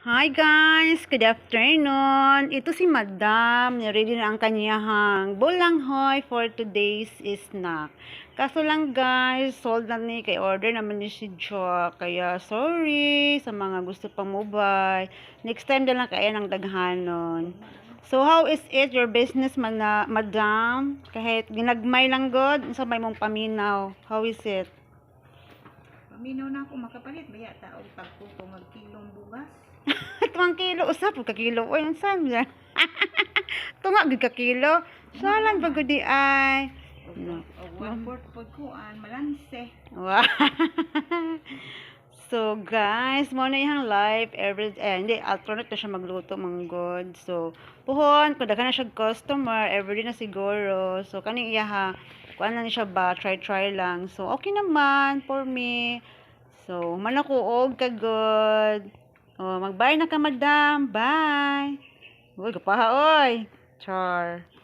Hi guys! Good afternoon! Ito si Madam. Ready na ang kanyahang bulanghoy for today's snack. Kaso lang guys, sold na ni kay order naman ni si Jo. Kaya sorry sa mga gusto pang mobile. Next time na lang kaya ng daghanon. So how is it your business madam? Kahit ginagmay lang god, sa may mong paminaw. How is it? Paminaw na ako makapalit ba yata og tagpo ko mag kilong bugas. Tuwang kilo, usap ka kilo. O, yung saan yan? Tunga, gud ka kilo. Salan ba gud ay? Og one fourth pod kuan malanse. Wow. So, guys, mo na yung live every, eh, hindi, alternate na siya magluto, mga god. So, puhon, kung daghan na siya customer, everyday na siguro. So, kaning iya ha, kuan na ni siya ba, try-try lang. So, okay naman for me. So, man ako ka good. Oh, mag-bye na ka, madam. Bye. Uy, kapaha, oy. Char.